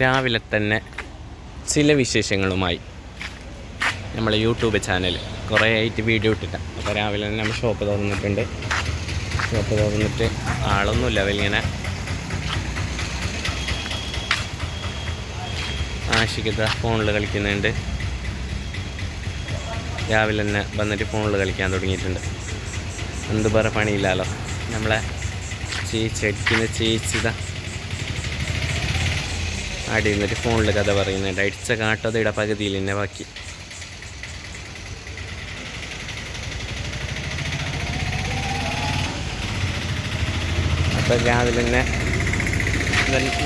രാവിലെ തന്നെ ചില വിശേഷങ്ങളുമായി നമ്മളെ യൂട്യൂബ് ചാനൽ കുറേ ആയിട്ട് വീഡിയോ ഇട്ടിട്ടാണ് അപ്പോൾ രാവിലെ തന്നെ നമ്മൾ ഷോപ്പ് തുറന്നിട്ടുണ്ട്. ഷോപ്പ് തുറന്നിട്ട് ആളൊന്നുമില്ല. അവലിങ്ങനെ ആഷികത ഫോണിൽ കളിക്കുന്നുണ്ട്. രാവിലെ തന്നെ വന്നിട്ട് ഫോണിൽ കളിക്കാൻ തുടങ്ങിയിട്ടുണ്ട്. എന്ത് പറ പണിയില്ലല്ലോ നമ്മളെ ചേച്ചി അടിക്കുന്ന ചേച്ചിതാ ആടി നിന്നിട്ട് ഫോണിൽ കഥ പറയുന്നുണ്ട്. അടിച്ച കാട്ടതയുടെ പകുതിയിൽ തന്നെ ബാക്കി. അപ്പം രാവിലെ തന്നെ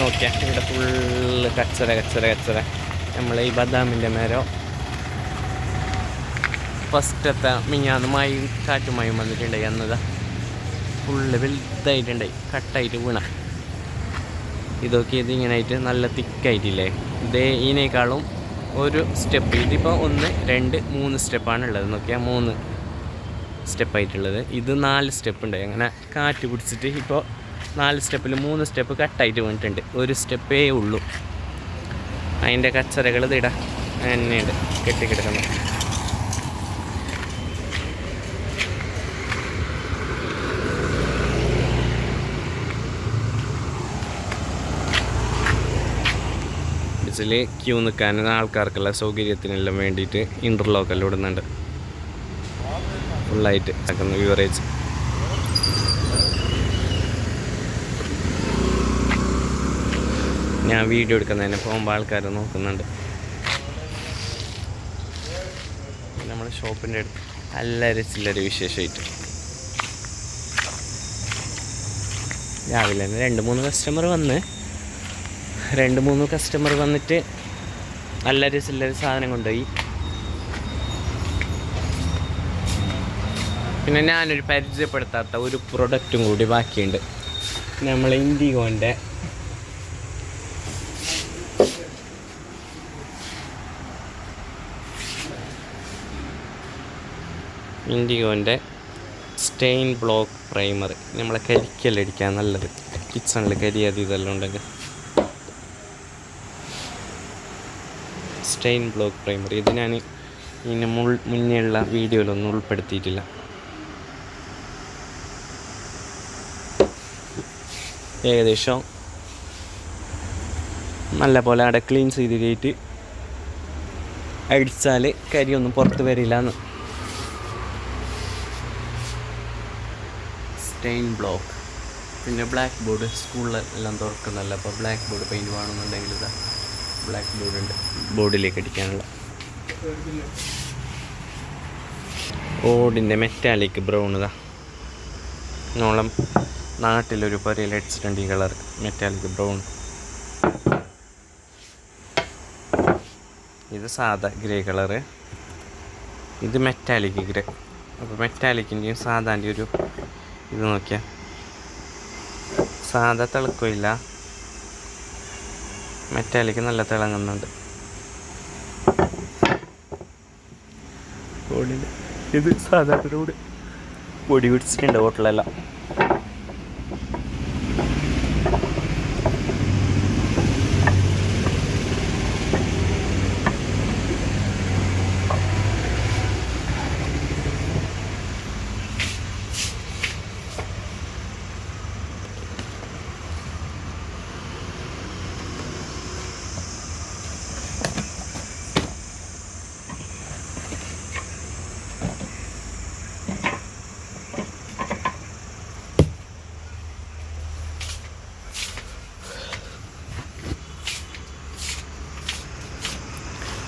നോക്കിയാൽ ഇവിടെ ഫുള്ള് കച്ചറ കച്ചറ കച്ചറ. നമ്മൾ ഈ ബദാമിന്റെ മേരോ. ഫസ്റ്റത്തെ മിഞ്ഞാന്ന് മയും കാറ്റുമായും വന്നിട്ടുണ്ടായി അന്നതാ. ഫുള്ള് വലുതായിട്ടുണ്ടായി കട്ടായിട്ട് വീണ. ഇതൊക്കെ ഇത് ഇങ്ങനെ ആയിട്ട് നല്ല തിക്കായിട്ടില്ലേ? ഇതേ ഇതിനേക്കാളും ഒരു സ്റ്റെപ്പ്. ഇതിപ്പോൾ ഒന്ന് രണ്ട് മൂന്ന് സ്റ്റെപ്പാണ് ഉള്ളത്. നോക്കിയാൽ മൂന്ന് സ്റ്റെപ്പായിട്ടുള്ളത്. ഇത് നാല് സ്റ്റെപ്പ് ഉണ്ട് അങ്ങനെ കാറ്റ് പിടിച്ചിട്ട് ഇപ്പോൾ നാല് സ്റ്റെപ്പിൽ മൂന്ന് സ്റ്റെപ്പ് കട്ടായിട്ട് വന്നിട്ടുണ്ട് ഒരു സ്റ്റെപ്പേ ഉള്ളൂ. അതിന്റെ കച്ചറകൾ ഇതിടാം. തന്നെയുണ്ട് കെട്ടിക്കിടക്കുന്നത്. ബസ്സിൽ ക്യൂ നിൽക്കാൻ ആൾക്കാർക്കുള്ള സൗകര്യത്തിനെല്ലാം വേണ്ടിയിട്ട് ഇന്റർലോക്കെല്ലാം ഇടുന്നുണ്ട് ഫുള്ളായിട്ട് ആക്കുന്ന വ്യൂവറേജ് ഞാൻ വീഡിയോ എടുക്കുന്നതിന് പോകുമ്പോൾ ആൾക്കാർ നോക്കുന്നുണ്ട്. നമ്മുടെ ഷോപ്പിന്റെ അടുത്ത് നല്ല ചില്ലര വിശേഷമായിട്ട്. രാവിലെ തന്നെ രണ്ട് മൂന്ന് കസ്റ്റമർ വന്ന് രണ്ട് മൂന്ന് കസ്റ്റമർ വന്നിട്ട് നല്ലൊരു ചില്ലൊരു സാധനം കൊണ്ടുപോയി. പിന്നെ ഞാനൊരു പരിചയപ്പെടുത്താത്ത ഒരു പ്രൊഡക്റ്റും കൂടി ബാക്കിയുണ്ട്. നമ്മൾ ഇൻഡിഗോന്റെ ഇൻഡിഗോന്റെ സ്റ്റെയിൻ ബ്ലോക്ക് പ്രൈമർ നമ്മളെ കരിക്കലടിക്കാൻ നല്ലത്. കിച്ചണിൽ കരി ഇതെല്ലാം ഉണ്ടെങ്കിൽ. സ്റ്റെയിൻ ബ്ലോക്ക് പ്രൈമറി. ഇത് ഞാൻ ഇതിന് മുൾ മുന്നേയുള്ള വീഡിയോയിലൊന്നും ഉൾപ്പെടുത്തിയിട്ടില്ല. ഏകദേശം നല്ല പോലെ അവിടെ ക്ലീൻ ചെയ്ത് കയറ്റി അടിച്ചാൽ കരിയൊന്നും പുറത്ത് വരില്ല എന്ന്. Stain block. പിന്നെ ബ്ലാക്ക് ബോർഡ് സ്കൂളിലെല്ലാം തുറക്കുന്നല്ലോ അപ്പോൾ ബ്ലാക്ക് ബോർഡ് പെയിന്റ് വേണമെന്നുണ്ടെങ്കിൽ ഇതാ. ബ്ലാക്ക് ബോർഡ് ഉണ്ട് ബോർഡിലേക്ക് അടിക്കാനുള്ള. ഓടിന്റെ മെറ്റാലിക് ബ്രൗൺ ഇതാ. നോളം നാട്ടിലൊരു പുരയിൽ അടിച്ചിട്ടുണ്ട് ഈ കളർ മെറ്റാലിക് ബ്രൗൺ ഇത് സാധാ ഗ്രേ കളറ് ഇത് മെറ്റാലിക് ഗ്രേ അപ്പോൾ മെറ്റാലിക്കിന്റെയും സാധാന്റെ ഒരു ഇത് നോക്കിയാൽ സാധാ തിളക്കമില്ല. മെറ്റാലിക്ക് നല്ല തിളങ്ങുന്നുണ്ട്. ഇത് സാധാരണ പൊടി പിടിച്ചിട്ടുണ്ട് ഹോട്ടലെല്ലാം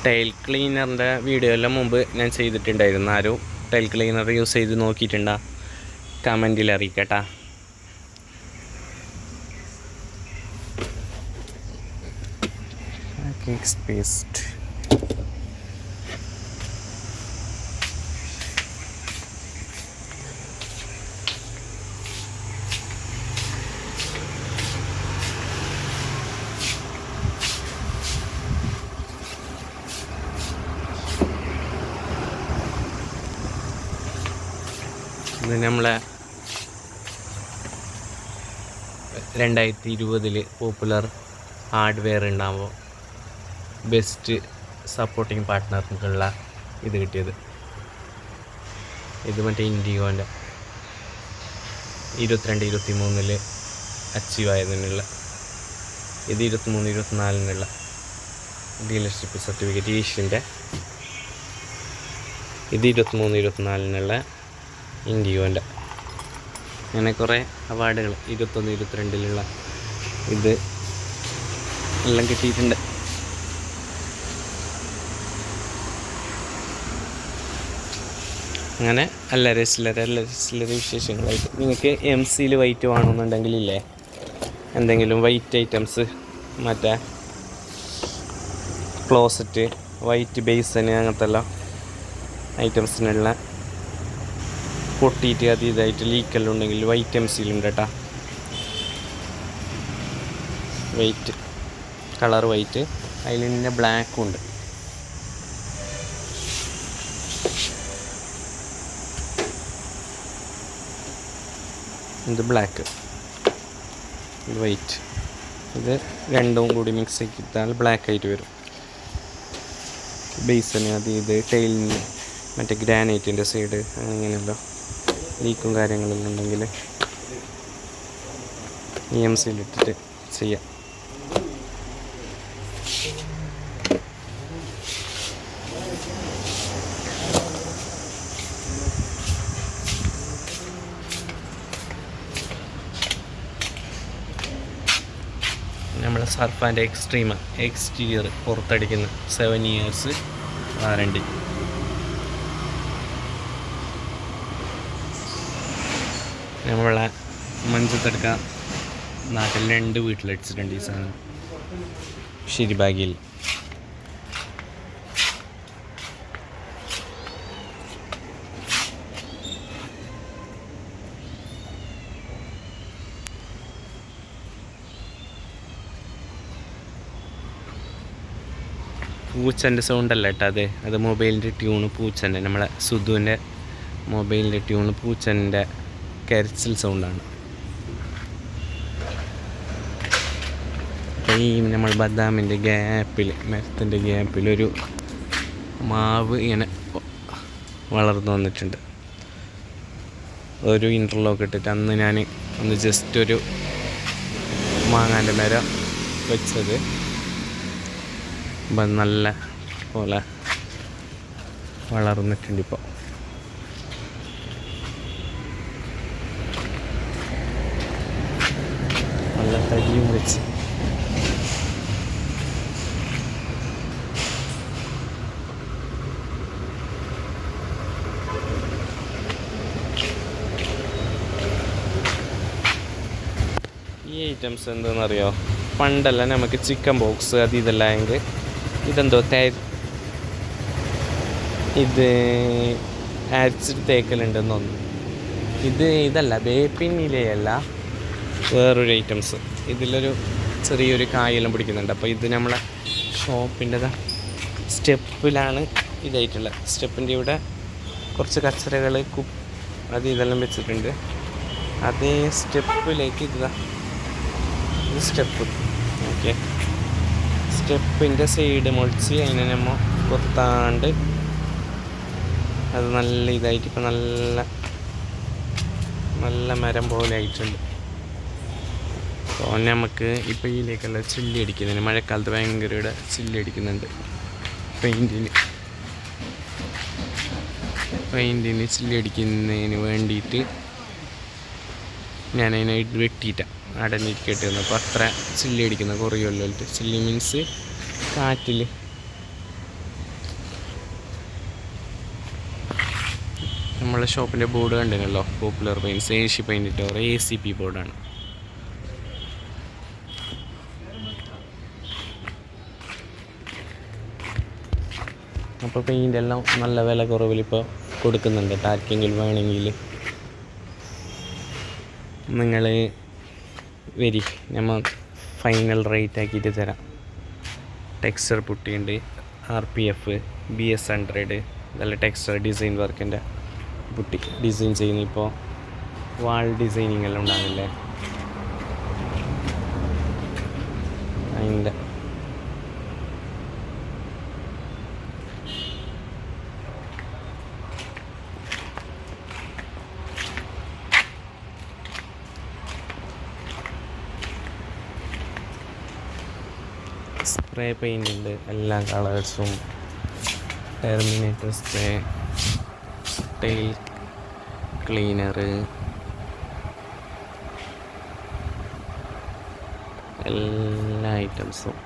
ടൈൽ ക്ലീനറിന്റെ വീഡിയോ എല്ലാം മുമ്പ് ഞാൻ ചെയ്തിട്ടുണ്ടായിരുന്നു. ആരും ടൈൽ ക്ലീനർ യൂസ് ചെയ്ത് നോക്കിയിട്ടുണ്ടാ? കമന്റിൽ അറിയിക്കട്ടാ. കേക്ക് പേസ്റ്റ് ഇത് നമ്മളെ രണ്ടായിരത്തി ഇരുപതിൽ പോപ്പുലർ ഹാർഡ്വെയർ ഉണ്ടാകുമ്പോൾ ബെസ്റ്റ് സപ്പോർട്ടിങ് പാർട്ട്ണർക്കുള്ള ഇത് കിട്ടിയത്. ഇത് മറ്റേ ഇൻഡിഗോന്റെ ഇരുപത്തിരണ്ട് ഇരുപത്തി മൂന്നിൽ അച്ചീവ് ആയതിനുള്ള ഇത് ഇരുപത്തിമൂന്ന് ഇരുപത്തിനാലിനുള്ള ഡീലർഷിപ്പ് സർട്ടിഫിക്കറ്റ് ഏഷ്യന്റെ ഇത് ഇരുപത്തിമൂന്ന് ഇരുപത്തിനാലിനുള്ള ഇൻഡിഗോന്റെ. അങ്ങനെ കുറേ അവാർഡുകൾ ഇരുപത്തൊന്ന് ഇരുപത്തിരണ്ടിലുള്ള ഇത് എല്ലാം കിട്ടിയിട്ടുണ്ട്. അങ്ങനെ അല്ലറ ചില്ലറ അല്ലറ ചില്ലറ വിശേഷങ്ങളായിട്ട്. നിങ്ങൾക്ക് എം സിയിൽ വൈറ്റ് വേണമെന്നുണ്ടെങ്കിൽ ഇല്ലേ എന്തെങ്കിലും വൈറ്റ് ഐറ്റംസ് മറ്റേ ക്ലോസറ്റ് വൈറ്റ് ബേസന് അങ്ങനത്തെ എല്ലാം ഐറ്റംസിനുള്ള പൊട്ടിയിട്ട് അത് ഇതായിട്ട് ലീക്കെല്ലാം ഉണ്ടെങ്കിൽ വൈറ്റ് എം സിയിലുണ്ട് കേട്ടാ വൈറ്റ് കളർ വൈറ്റ് അതിൽ തന്നെ ബ്ലാക്കും ഉണ്ട്. ഇത് ബ്ലാക്ക് ഇത് വൈറ്റ് ഇത് രണ്ടും കൂടി മിക്സ് ആക്കിയിട്ടാൽ ബ്ലാക്ക് ആയിട്ട് വരും. ബേസിന് അത് ഇത് ടൈലിന് മറ്റേ ഗ്രാനൈറ്റിന്റെ സൈഡ് അങ്ങനെയല്ലോ. ലീക്കും കാര്യങ്ങളെല്ലാം ഉണ്ടെങ്കിൽ ഇ എം സിയിലിട്ടിട്ട് ചെയ്യാം. നമ്മളെ സർഫാന്റെ എക്സ്ട്രീമ് എക്സ്റ്റീരിയർ പുറത്തടിക്കുന്ന സെവൻ ഇയേഴ്സ് വാറണ്ടി നമ്മളെ മഞ്ചത്തെടുക്ക നാട്ടിൽ രണ്ട് വീട്ടിലടിച്ചിട്ടുണ്ട് ഈ സാധനം. ശരിബാഗിൽ പൂച്ചന്റെ സൗണ്ട് അല്ല കേട്ടോ അത്. അത് മൊബൈലിന്റെ ട്യൂണ് പൂച്ചന്റെ നമ്മളെ സുധുവിന്റെ മൊബൈലിന്റെ ട്യൂണ് പൂച്ചന്റെ കരച്ചിൽ സൗണ്ടാണ് ഈ നമ്മൾ ബദാമിന്റെ ഗ്യാപ്പിൽ മരത്തിന്റെ ഗ്യാപ്പിൽ ഒരു മാവ് ഇങ്ങനെ വളർന്നു വന്നിട്ടുണ്ട്. ഒരു ഇന്റർലോക്ക് ഇട്ടിട്ട് അന്ന് ഞാൻ ഒന്ന് ജസ്റ്റ് ഒരു മാങ്ങാന്റെ മരം വെച്ചത്. അപ്പം നല്ല പോലെ വളർന്നിട്ടുണ്ട് ഇപ്പോൾ നല്ല തടിയും വെച്ച് ഈ ഐറ്റംസ് എന്താണെന്നറിയോ പണ്ടല്ല നമുക്ക് ചിക്കൻ ബോക്സ് അത് ഇതെല്ലാം എങ്കിൽ ഇതെന്തോ തേ ഇത് അരച്ചിട്ട് തേക്കലുണ്ടെന്ന് ഇത് ഇതല്ല വേപ്പിൻ ഇലയല്ല. വേറൊരു ഐറ്റംസ് ഇതിലൊരു ചെറിയൊരു കായെല്ലാം പിടിക്കുന്നുണ്ട്. അപ്പോൾ ഇത് നമ്മളെ ഷോപ്പിന്റെതാ സ്റ്റെപ്പിലാണ് ഇതായിട്ടുള്ളത്. സ്റ്റെപ്പിന്റെ ഇവിടെ കുറച്ച് കച്ചറകൾ കു അത് ഇതെല്ലാം വെച്ചിട്ടുണ്ട്. അതേ സ്റ്റെപ്പിലേക്ക് ഇതാ. ഇത് സ്റ്റെപ്പ്. ഓക്കെ. സ്റ്റെപ്പിന്റെ സൈഡ് മുളിച്ച് അതിനെ നമ്മൾ കൊത്താണ്ട് അത് നല്ല ഇതായിട്ട് ഇപ്പം നല്ല നല്ല മരം പോലെ ആയിട്ടുണ്ട്. അപ്പോൾ നമുക്ക് ഇപ്പോൾ ഇതിലേക്കുള്ള ചില്ലി അടിക്കുന്നതിന് മഴക്കാലത്ത് ഭയങ്കര ഇവിടെ ചില്ലി അടിക്കുന്നുണ്ട്. പെയിന്റിന് പെയിന്റിന് ചില്ലി അടിക്കുന്നതിന് വേണ്ടിയിട്ട് ഞാൻ അതിനെ വെട്ടിയിട്ടാണ് അടഞ്ഞിരിക്കട്ടെ വന്നു അപ്പോൾ അത്ര ചില്ലി അടിക്കുന്ന കുറയുമല്ലോ ചില്ലി മീൻസ് കാറ്റിൽ നമ്മളെ ഷോപ്പിന്റെ ബോർഡ് കണ്ടിരുന്നല്ലോ? പോപ്പുലർ പെയിൻസ് ഏഷ്യ പെയിന്റിട്ട് ഒരു എ സി പി ബോർഡാണ് അപ്പോൾ പെയിന്റ് എല്ലാം നല്ല വില കുറവിൽ ഇപ്പോൾ കൊടുക്കുന്നുണ്ട്. ആർക്കെങ്കിലും വേണമെങ്കിൽ നിങ്ങൾ വരി. നമ്മൾ ഫൈനൽ റേറ്റ് ആക്കിയിട്ട് തരാം. Texture പുട്ടിയുണ്ട് R P F B S hundred നല്ല ടെക്സ്ചർ ഡിസൈൻ വർക്കിന്റെ പുട്ടി. ഡിസൈൻ ചെയ്യുന്നു ഇപ്പോൾ വാൾ ഡിസൈനിങ് എല്ലാം ഉണ്ടാകില്ലേ അതിന്റെ സ്പ്രേ പെയിന്റ് ഉണ്ട്. എല്ലാ കളേഴ്സും ടെർമിനേറ്റർ സ്പ്രേ ടെയിൽ ക്ലീനർ എല്ലാ ഐറ്റംസും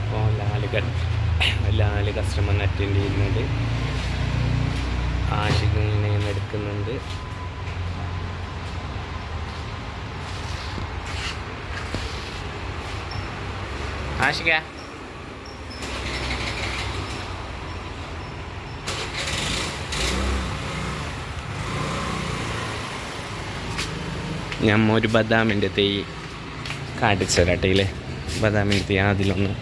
ഇപ്പോൾ ലാൽ ലാൽ കസ്റ്റമറിനെ അറ്റൻഡ് ചെയ്യുന്നുണ്ട്. ഇങ്ങനെ എടുക്കുന്നുണ്ട്. ആഷിക ഞാൻ ഒരു ബദാമിന്റെ തൈ കാട്ടിച്ചു തരാട്ടയിലെ. ബദാമിന്റെ തൈ അതിലൊന്ന്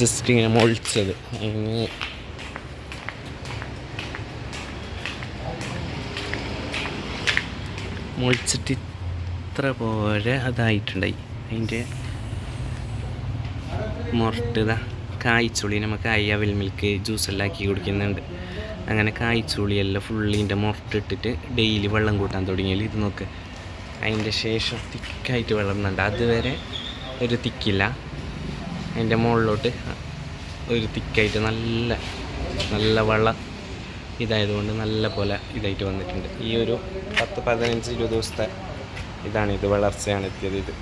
ജസ്റ്റ് ഇങ്ങനെ മുളിച്ചത്. അങ്ങനെ മുളിച്ചിട്ട് ഇത്ര പോലെ അതായിട്ടുണ്ടായി. അതിന്റെ മുറട്ടിത കായ്ച്ചുള്ളി നമുക്ക് അയ്യാവിൽ മിൽക്ക് ജ്യൂസെല്ലാം ആക്കി കുടിക്കുന്നുണ്ട്. അങ്ങനെ കായ്ച്ചുള്ളിയെല്ലാം ഫുള്ളിന്റെ മുറട്ടിട്ടിട്ട് ഡെയിലി വെള്ളം കൂട്ടാൻ തുടങ്ങിയാൽ ഇത് നോക്ക്. അതിന്റെ ശേഷം തിക്കായിട്ട് വളർന്നുണ്ട് അതുവരെ ഒരു തിക്കില്ല. അതിന്റെ മുകളിലോട്ട് ഒരു തിക്കായിട്ട് നല്ല നല്ല വെള്ളം ഇതായതുകൊണ്ട് നല്ല പോലെ ഇതായിട്ട് വന്നിട്ടുണ്ട്. ഈ ഒരു പത്ത് പതിനഞ്ച് ഇരുപത് ദിവസത്തെ ഇതാണ് ഇത് വളർച്ചയാണ് എത്തിയത് ഇത്.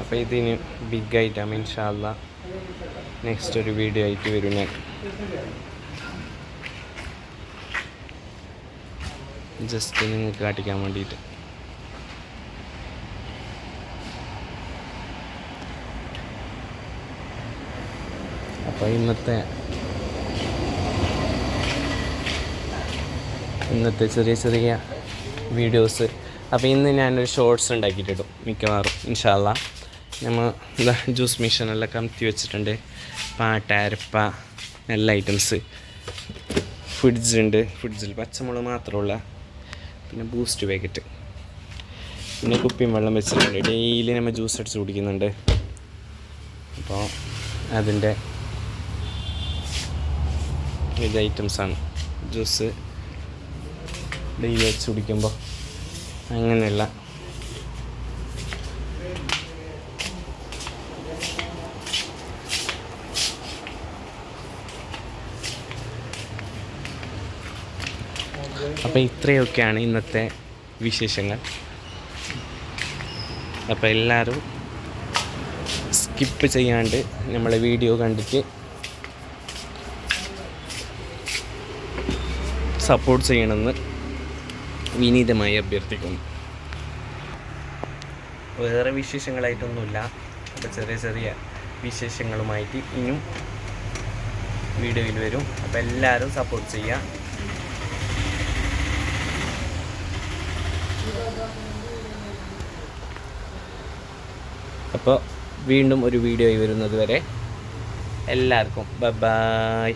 അപ്പോൾ ഇതിന് ബിഗ് ആയിട്ടാണ് ഇൻഷാല്ല നെക്സ്റ്റ് ഒരു വീഡിയോ ആയിട്ട് വരും ഞാൻ. ജസ്റ്റ് നിങ്ങൾക്ക് കാട്ടിക്കാൻ വേണ്ടിയിട്ട്. അപ്പോൾ ഇന്നത്തെ ഇന്നത്തെ ചെറിയ ചെറിയ വീഡിയോസ് അപ്പോൾ ഇന്ന് ഞാനൊരു ഷോർട്സ് ഉണ്ടാക്കിയിട്ടിടും മിക്കവാറും ഇൻഷാല്ല നമ്മൾ എന്താ ജ്യൂസ് മെഷീനെല്ലാം കമത്തി വെച്ചിട്ടുണ്ട്. പാട്ട അരപ്പ എല്ലാ ഐറ്റംസ് ഫ്രിഡ്ജ് ഉണ്ട്. ഫ്രിഡ്ജിൽ പച്ചമുളക് മാത്രമുള്ള പിന്നെ ബൂസ്റ്റ് പാക്കറ്റ് പിന്നെ കുപ്പിയും വെള്ളം വെച്ചിട്ടുണ്ട്. ഡെയിലി നമ്മൾ ജ്യൂസ് അടിച്ച് കുടിക്കുന്നുണ്ട്. അപ്പോൾ അതിന്റെ ഇത് ഐറ്റംസാണ് ജ്യൂസ് ഡെയിലി വെച്ച് കുടിക്കുമ്പോൾ അങ്ങനെയുള്ള. അപ്പോൾ ഇത്രയൊക്കെയാണ് ഇന്നത്തെ വിശേഷങ്ങൾ. അപ്പോൾ എല്ലാവരും സ്കിപ്പ് ചെയ്യാണ്ട് നമ്മളെ വീഡിയോ കണ്ടിട്ട് സപ്പോർട്ട് ചെയ്യണമെന്ന് വിനീതമായി അഭ്യർത്ഥിക്കുന്നു. വേറെ വിശേഷങ്ങളായിട്ടൊന്നുമില്ല. അപ്പോൾ ചെറിയ ചെറിയ വിശേഷങ്ങളുമായിട്ട് ഇനിയും വീഡിയോയിൽ വരും. അപ്പോൾ എല്ലാവരും സപ്പോർട്ട് ചെയ്യുക. അപ്പോൾ വീണ്ടും ഒരു വീഡിയോ വരുന്നത് വരെ എല്ലാവർക്കും ബൈ.